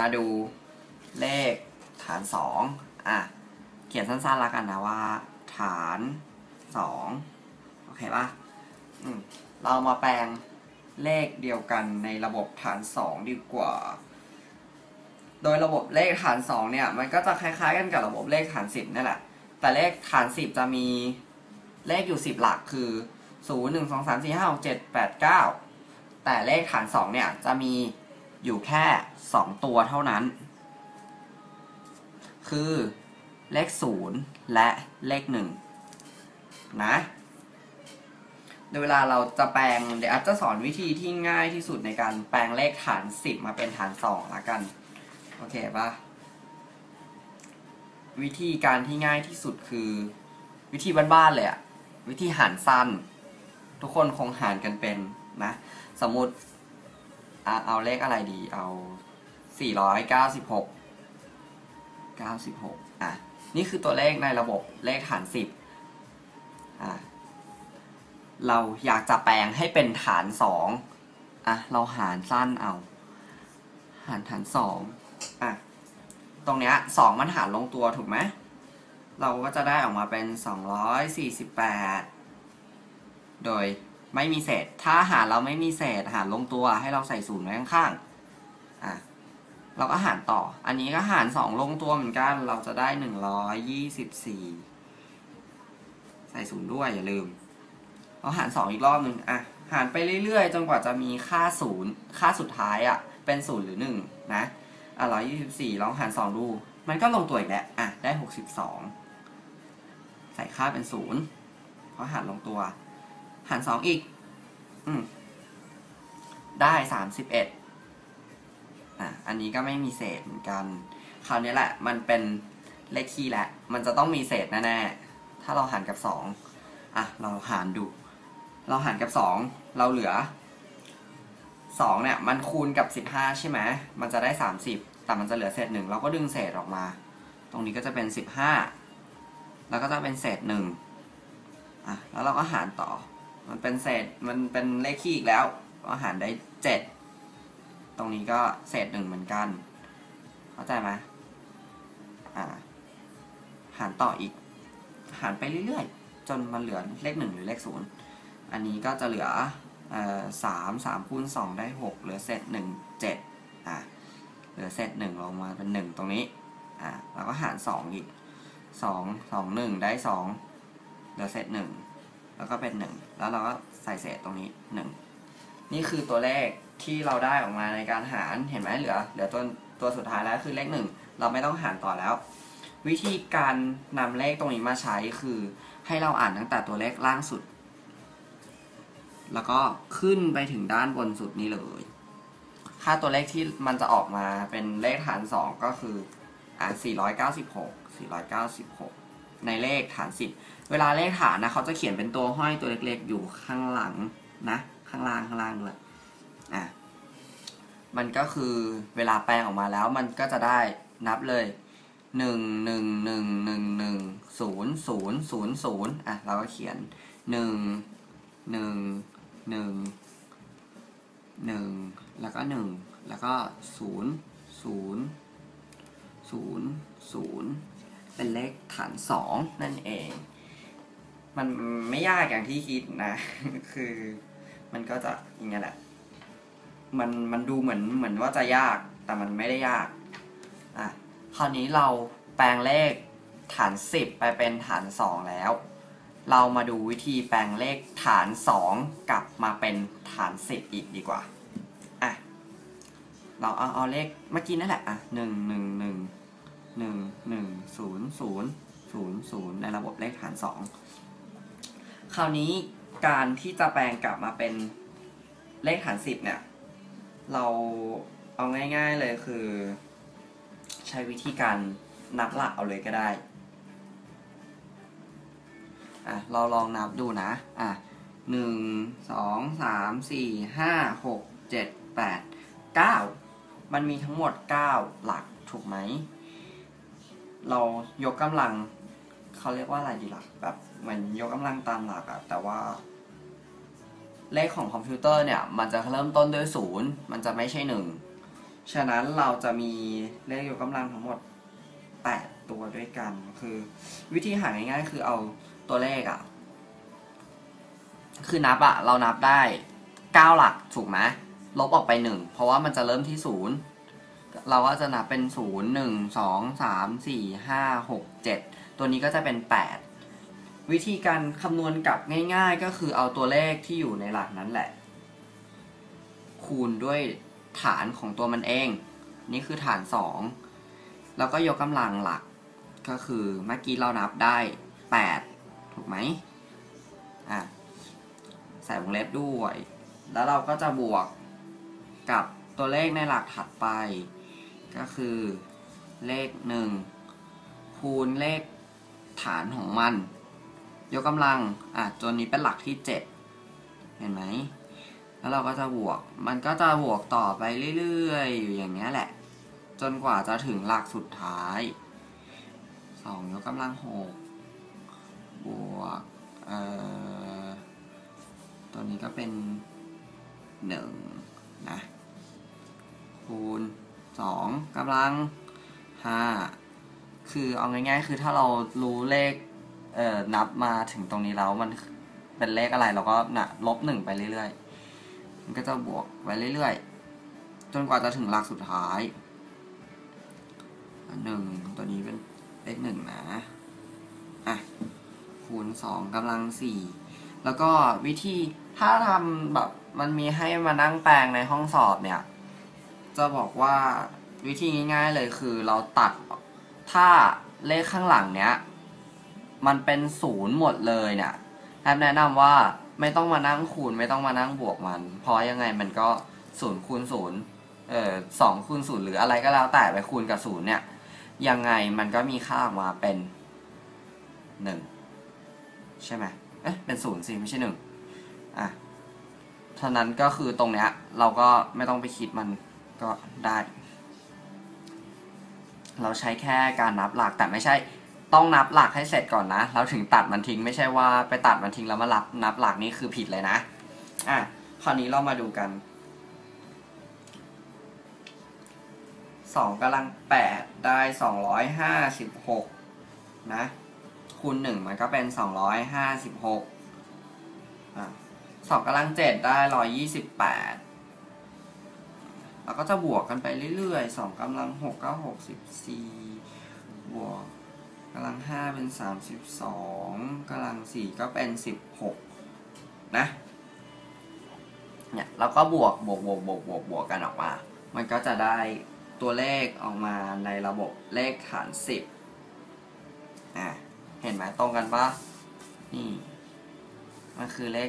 มาดูเลขฐานสองอะ เขียนสั้นๆแล้วกันนะว่า ฐานสองโอเคปะอืมเรามาแปลงเลขเดียวกันในระบบฐานสองดีกว่า โดยระบบเลขฐานสองเนี่ย มันก็จะคล้ายๆกันกับระบบเลขฐานสิบนั่นแหละ แต่เลขฐานสิบจะมีเลขอยู่สิบหลักคือศูนย์หนึ่งสองสามสี่ห้าหกเจ็ดแปดเก้าแต่เลขฐานสองเนี่ยจะมี อยู่แค่สองตัวเท่านั้น คือเลขศูนย์และเลขหนึ่งนะโดยเวลาเราจะแปลงเดี๋ยวอาจจะสอนวิธีที่ง่ายที่สุดในการแปลงเลขฐานสิบมาเป็นฐานสองละกัน โอเคปะวิธีการที่ง่ายที่สุดคือ วิธีบ้านๆเลยอะวิธีหารสั้น ทุกคนคงหารกันเป็นนะ สมมติ อะเอาเลขอะไรดีเอา 496 96 อะ นี่คือตัวเลขในระบบเลขฐาน 10 อะ เราอยากจะแปลงให้เป็นฐาน 2 อะ เราหารสั้นเอา หารฐาน 2 อะ ตรงเนี้ย 2 มันหารลงตัวถูกไหม เราก็จะได้ออกมาเป็น 248 โดย ไม่มีเศษ ถ้าหารเราไม่มีเศษหารลงตัวให้เราใส่ศูนย์ไว้ข้างๆอะเราก็หารต่อ อันนี้ก็หาร2ลงตัวเหมือนกัน เราจะได้124ใส่ศูนย์ด้วยอย่าลืม เราหาร2อีกรอบหนึ่งอะ หารไปเรื่อยๆ จนกว่าจะมีค่าศูนย์ค่าสุดท้ายอะ เป็นศูนย์หรือ1นะอะ124ลองหาร2ดู มันก็ลงตัวอีกแล้วอะ ได้62ใส่ค่าเป็นศูนย์เพราะหารลงตัว หารสองอีก อืม ได้สามสิบเอ็ดอะ อันนี้ก็ไม่มีเศษเหมือนกัน คราวนี้แหละ มันเป็นเลขคี่แหละ มันจะต้องมีเศษแน่ๆ ถ้าเราหารกับสองอะ เราหารดู เราหารกับสอง เราเหลือสองเนี่ย มันคูณกับสิบห้าใช่ไหม มันจะได้สามสิบ แต่มันจะเหลือเศษหนึ่ง เราก็ดึงเศษออกมา ตรงนี้ก็จะเป็นสิบห้า แล้วก็จะเป็นเศษหนึ่งอะ แล้วเราก็หารต่อ มันเป็นเศษมันเป็นเลขคี่อีกแล้วก็หารได้เจ็ดตรงนี้ก็เศษหนึ่งเหมือนกัน เข้าใจไหมอ่า หารต่ออีก หารไปเรื่อยๆ จนมันเหลือเลขหนึ่งหรือเลขศูนย์อันนี้ก็จะเหลือออสามสามคูณสองได้หกเหลือเศษหนึ่งเจ็ดอะเหลือเศษหนึ่งลงมาเป็นหนึ่งตรงนี้อะแล้วก็หารสองอีกสองสองหนึ่งได้สองเหลือเศษหนึ่ง แล้วก็เป็นหนึ่งแล้วเราก็ใส่เศษตรงนี้หนึ่งนี่คือตัวเลขที่เราได้ออกมาในการหารเห็นไหมเหลือเหลือตัวตัวสุดท้ายแล้วคือเลขหนึ่งเราไม่ต้องหารต่อแล้ว วิธีการนำเลขตรงนี้มาใช้คือให้เราอ่านตั้งแต่ตัวเลขล่างสุด แล้วก็ขึ้นไปถึงด้านบนสุดนี้เลย ค่าตัวเลขที่มันจะออกมาเป็นเลขฐานสองก็คืออ่า496 496 ในเลขฐาน 10 เวลาเลขฐานนะเขาจะเขียนเป็นตัวห้อยตัวเล็กๆ อยู่ข้างหลังนะ ข้างล่างข้างล่างด้วยอะมันก็คือเวลาแปลงออกมาแล้วมันก็จะได้นับเลยหนึ่งหนึ่งหนึ่งหนึ่งหนึ่งศูนย์ศูนย์ศูนย์ศูนย์อะเราก็เขียนหนึ่งหนึ่งหนึ่งหนึ่งแล้วก็หนึ่งแล้วก็ศูนย์ศูนย์ศูนย์ศูนย์ เป็นเลขฐานสองนั่นเอง มันไม่ยากอย่างที่คิดนะ คือมันก็จะอย่างเงี้ยแหละ มันมันดูเหมือนเหมือนว่าจะยากแต่มันไม่ได้ยาก อะ คราวนี้เราแปลงเลขฐาน 10 ไปเป็นฐาน 2 แล้ว เรามาดูวิธีแปลงเลขฐาน 2 กลับมาเป็นฐาน 10 อีกดีกว่า อะ เราเอาเอาเลขเมื่อกี้นั่นแหละ อะหนึ่งหนึ่งหนึ่ง หนึ่งหนึ่งศูนย์ศูนย์ศูนย์ศูนย์ในระบบเลขฐานสองคราวนี้การที่จะแปลงกลับมาเป็นเลขฐานสิบเนี่ย เราเอาง่ายๆเลยคือ ใช้วิธีการนับหลักเอาเลยก็ได้อะเราลองนับดูนะอะหนึ่งสองสามสี่ห้าหกเจ็ดแปดเก้ามันมีทั้งหมดเก้าหลักถูกไหม เรายกกำลังเขาเรียกว่าอะไรดีล่ะแบบเหมือนยกกำลังตามหลักอะแต่ว่า เลขของคอมพิวเตอร์เนี่ย มันจะเริ่มต้นด้วยศูนย์มันจะไม่ใช่หนึ่งฉะนั้นเราจะมีเลขยกกำลังทั้งหมด 8 ตัวด้วยกัน คือ วิธีหาง่ายๆคือเอาตัวเลขอะคือนับอะ่ะเรานับได้ 9 หลักถูกไหมลบออกไป 1 เพราะว่ามันจะเริ่มที่ 0 เราก็จะนับเป็น 0 1 2 3 4 5 6 7 ตัวนี้ก็จะเป็น 8 วิธีการคำนวณกลับง่ายๆ ก็คือเอาตัวเลขที่อยู่ในหลักนั้นแหละ คูณด้วยฐานของตัวมันเอง นี่คือฐาน 2 แล้วก็ยกกำลังหลักก็คือเมื่อกี้เรานับได้ 8 ถูกไหมอะใส่วงเล็บด้วย แล้วเราก็จะบวกกับตัวเลขในหลักถัดไป ก็คือเลข 1 คูณเลขฐานของมัน ยกกำลังอะจนนี้เป็นหลักที่ 7 เห็นไหมแล้วเราก็จะบวก มันก็จะบวกต่อไปเรื่อยๆ อยู่อย่างนี้แหละ จนกว่าจะถึงหลักสุดท้าย 2 ยกกำลัง 6 บวกเอ่อตัวนี้ก็เป็น 1 2กำลัง 5 คือเอาง่ายๆ คือถ้าเรารู้เลขเอ่อนับมาถึงตรงนี้แล้วมันเป็นเลขอะไรเราก็นะลบหนึ่งไปเรื่อยๆ มันก็จะบวกไปเรื่อยๆ จนกว่าจะถึงหลักสุดท้ายหนึ่งตัวนี้เป็นเลขหนึ่งนะ อะ คูณสองกำลังสี่แล้วก็วิธีถ้าทำแบบมันมีให้มานั่งแปลงในห้องสอบเนี่ย จะบอกว่าวิธีง่าย ๆเลยคือเราตัดถ้าเลขข้างหลังเนี้ย มันเป็นศูนย์หมดเลยเนี่ยแอปแนะนำว่าไม่ต้องมานั่งคูณไม่ต้องมานั่งบวกมัน เพราะยังไงมันก็ศูนย์คูณศูนย์เออสองคูณศูนย์หรืออะไรก็แล้วแต่ไปคูณกับศูนย์เนี่ย ยังไงมันก็มีค่าออกมาเป็นหนึ่งใช่ไหมเอ๊ะเป็นศูนย์สิไม่ใช่หนึ่งอะฉะนั้นก็คือตรงเนี้ย เราก็ไม่ต้องไปคิดมัน ก็ได้ เราใช้แค่การนับหลักแต่ไม่ใช่ต้องนับหลักให้เสร็จก่อนนะ เราถึงตัดมันทิ้งไม่ใช่ว่าไปตัดมันทิ้งแล้วมารับนับหลักนี่คือผิดเลยนะ อะ คราวนี้เรามาดูกันสองกำลังแปดได้สองร้อยห้าสิบหกนะ คูณหนึ่งมันก็เป็นสองร้อยห้าสิบหกอะสองกำลังเจ็ดได้ร้อยยี่สิบแปด เราก็จะบวกกันไปเรื่อยๆสองกำลังหกก็หกสิบสี่บวกกำลังห้าเป็นสามสิบสองกำลังสี่ก็เป็นสิบหกนะ เนี่ยเราก็บวกบวกบวกบวกบวกบวกกันออกมา มันก็จะได้ตัวเลขออกมาในระบบเลขฐานสิบอะ เห็นไหมตรงกันปะนี่ มันคือเลข